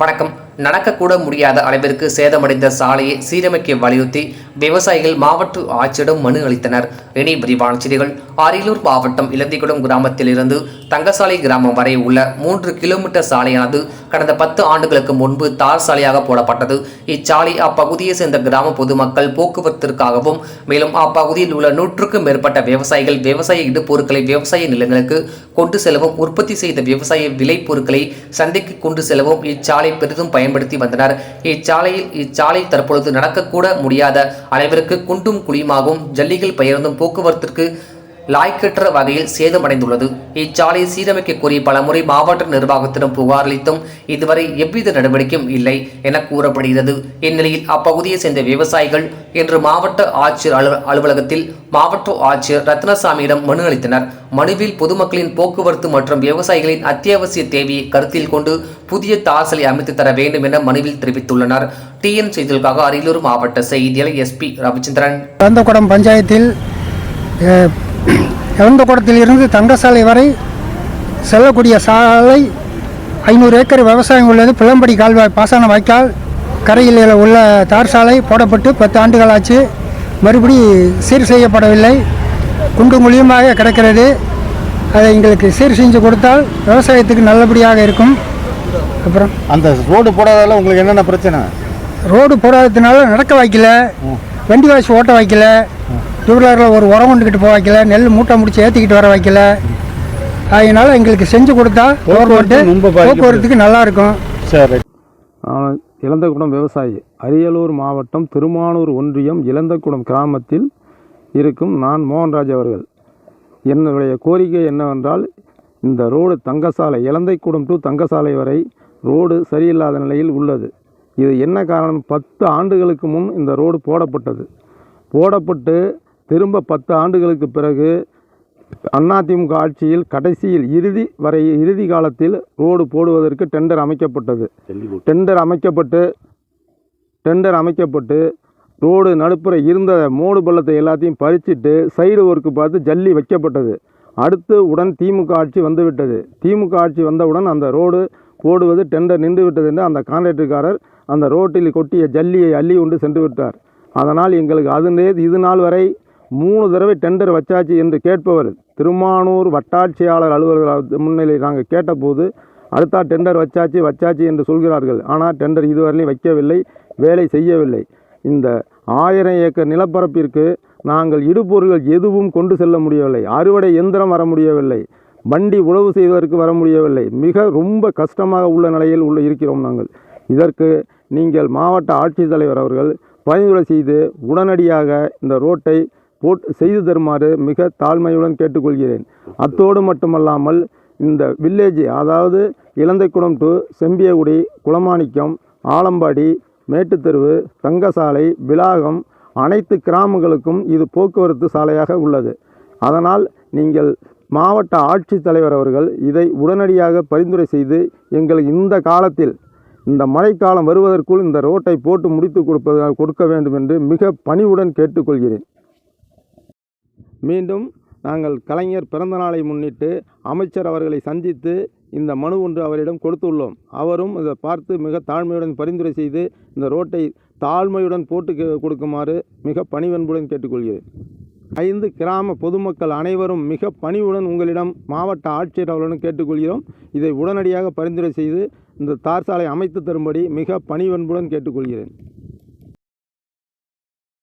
வணக்கம். நடக்கக்கூட முடியாத அளவிற்கு சேதமடைந்த சாலையை சீரமைக்க வலியுறுத்தி விவசாயிகள் மாவட்ட ஆட்சியிடம் மனு அளித்தனர். இனி விரிவான செய்திகள். அரியலூர் மாவட்டம் இலந்திக்குளம் கிராமத்திலிருந்து தங்கசாலை கிராமம் வரை உள்ள மூன்று கிலோமீட்டர் சாலையானது கடந்த பத்து ஆண்டுகளுக்கு முன்பு தார் சாலையாக போடப்பட்டது. இச்சாலை அப்பகுதியை சேர்ந்த கிராம பொதுமக்கள் போக்குவரத்திற்காகவும் மேலும் அப்பகுதியில் உள்ள நூற்றுக்கும் மேற்பட்ட விவசாயிகள் விவசாய இடுபொருட்களை விவசாய நிலங்களுக்கு கொண்டு செல்லவும் உற்பத்தி செய்த விவசாய விளைபொருட்களை சந்தைக்கு கொண்டு செல்லவும் இச்சாலை பெரிதும் பயன் பயன்படுத்தி வந்தனர். இச்சாலையில் இச்சாலை தற்பொழுது நடக்கக்கூட முடியாத அளவிற்கு குண்டும் குழியுமாகவும் ஜல்லிகள் பெயர்ந்தும் போக்குவரத்திற்கு லாய்க்கற்ற வகையில் சேதமடைந்துள்ளது. இச்சாலையை சீரமைக்க கோரி பலமுறை மாவட்ட நிர்வாகத்திடம் புகார் அளித்தும் இதுவரை எவ்வித நடவடிக்கையும் இல்லை என கூறப்படுகிறது. இந்நிலையில் அப்பகுதியை சேர்ந்த விவசாயிகள் இன்று மாவட்ட ஆட்சியர் அலுவலகத்தில் மாவட்ட ஆட்சியர் ரத்னசாமியிடம் மனு அளித்தனர். மனுவில் பொதுமக்களின் போக்குவரத்து மற்றும் விவசாயிகளின் அத்தியாவசிய தேவையை கருத்தில் கொண்டு புதிய தாசலை அமைத்து தர வேண்டும் என மனுவில் தெரிவித்துள்ளனர். டிஎன் செய்திகளுக்காக அரியலூர் மாவட்ட செய்தியாளர் எஸ்பி ரவிச்சந்திரன். பஞ்சாயத்தில் அஹ், இளந்தகுடத்திலிருந்து தங்கசாலை வரை செல்லக்கூடிய சாலை ஐநூறு ஏக்கர் விவசாயம் உள்ளது. பிளம்படி கால்வாய் பாசன வாய்க்கால் கரையில் உள்ள தார் சாலை போடப்பட்டு பத்து ஆண்டுகள் ஆச்சு. மறுபடி சீர் செய்யப்படவில்லை. குண்டும் குழியுமாக கிடக்கிறது. அதை எங்களுக்கு சீர் செஞ்சு கொடுத்தால் விவசாயத்துக்கு நல்லபடியாக இருக்கும். அப்புறம் அந்த ரோடு போடாதால உங்களுக்கு என்னென்ன பிரச்சனை? ரோடு போடாததுனால நடக்க வைக்கல வண்டி வாசி ஓட்ட வைக்கல டூ வீலரில் ஒரு உரம் கொண்டுக்கிட்டு போக வைக்கல நெல் மூட்டை முடிச்சு ஏற்றிக்கிட்டு வர வைக்கல. அதனால எங்களுக்கு செஞ்சு கொடுத்தா கவர்மெண்ட்டு. போக்குவரத்துக்கு நல்லா இருக்கும். சரி இளந்தகுடம் விவசாயி அரியலூர் மாவட்டம் திருமானூர் ஒன்றியம் இளந்தகுடம் கிராமத்தில் இருக்கும் நான் மோகன்ராஜ் அவர்கள். என்னுடைய கோரிக்கை என்னவென்றால் இந்த ரோடு தங்கசாலை இலந்தைக்குடம் டு தங்கசாலை வரை ரோடு சரியில்லாத நிலையில் உள்ளது. இது என்ன காரணம்? பத்து ஆண்டுகளுக்கு முன் இந்த ரோடு போடப்பட்டது. போடப்பட்டு திரும்ப பத்து ஆண்டுகளுக்கு பிறகு அதிமுக ஆட்சியில் கடைசியில் இறுதி வரை இறுதி காலத்தில் ரோடு போடுவதற்கு டெண்டர் அமைக்கப்பட்டது. டெண்டர் அமைக்கப்பட்டு டெண்டர் அமைக்கப்பட்டு ரோடு நடுப்புற இருந்த மோடு பள்ளத்தை எல்லாத்தையும் பறிச்சிட்டு சைடு ஒர்க்கு பார்த்து ஜல்லி வைக்கப்பட்டது. அடுத்து உடன் திமுக ஆட்சி வந்துவிட்டது. திமுக ஆட்சி வந்தவுடன் அந்த ரோடு போடுவது டெண்டர் நின்று விட்டது என்று அந்த கான்ட்ராக்டர்காரர் அந்த ரோட்டில் கொட்டிய ஜல்லியை அள்ளி கொண்டு சென்று விட்டார். அதனால் எங்களுக்கு அது இது நாள் வரை மூணு தடவை டெண்டர் வச்சாச்சு என்று கேட்பவர். திருமானூர் வட்டாட்சியாளர் அலுவலர் முன்னிலையில் நாங்கள் கேட்டபோது அடுத்தா டெண்டர் வச்சாச்சு வச்சாச்சு என்று சொல்கிறார்கள். ஆனால் டெண்டர் இதுவரையிலும் வைக்கவில்லை வேலை செய்யவில்லை. இந்த ஆயிரம் ஏக்கர் நிலப்பரப்பிற்கு நாங்கள் இடுபொருள்கள் எதுவும் கொண்டு செல்ல முடியவில்லை. அறுவடை எந்திரம் வர முடியவில்லை. வண்டி உழவு செய்வதற்கு வர முடியவில்லை. மிக ரொம்ப கஷ்டமாக உள்ள நிலையில் உள்ள இருக்கிறோம் நாங்கள். இதற்கு நீங்கள் மாவட்ட ஆட்சித்தலைவர் அவர்கள் பரிந்துரை செய்து உடனடியாக இந்த ரோட்டை போட் செய்து தருமாறு மிக தாழ்மையுடன் கேட்டுக்கொள்கிறேன். அத்தோடு மட்டுமல்லாமல் இந்த வில்லேஜ் அதாவது இலந்தைக்குளம் டு செம்பியகுடி குளமாணிக்கம் ஆலம்பாடி மேட்டுத்தெருவு தங்கசாலை விலாகம் அனைத்து கிராமங்களுக்கும் இது போக்குவரத்து சாலையாக உள்ளது. அதனால் நீங்கள் மாவட்ட ஆட்சித்தலைவர் அவர்கள் இதை உடனடியாக பரிந்துரை செய்து எங்களுக்கு இந்த காலத்தில் இந்த மழைக்காலம் வருவதற்குள் இந்த ரோட்டை போட்டு முடித்து கொடுப்பது கொடுக்க வேண்டும் என்று மிக பணிவுடன் கேட்டுக்கொள்கிறேன். மீண்டும் நாங்கள் கலைஞர் பிறந்த நாளை முன்னிட்டு அமைச்சர் அவர்களை சந்தித்து இந்த மனு ஒன்று அவரிடம் கொடுத்துள்ளோம். அவரும் இதை பார்த்து மிக தாழ்மையுடன் பரிந்துரை செய்து இந்த ரோட்டை தாழ்மையுடன் போட்டு கே- கொடுக்குமாறு மிக பணிவன்புடன் கேட்டுக்கொள்கிறேன். ஐந்து கிராம பொதுமக்கள் அனைவரும் மிக பணிவுடன் உங்களிடம் மாவட்ட ஆட்சியர் அவர்களுடன் கேட்டுக்கொள்கிறோம். இதை உடனடியாக பரிந்துரை செய்து இந்த தார் சாலை அமைத்து தரும்படி மிக பணிவன்புடன் கேட்டுக்கொள்கிறேன்.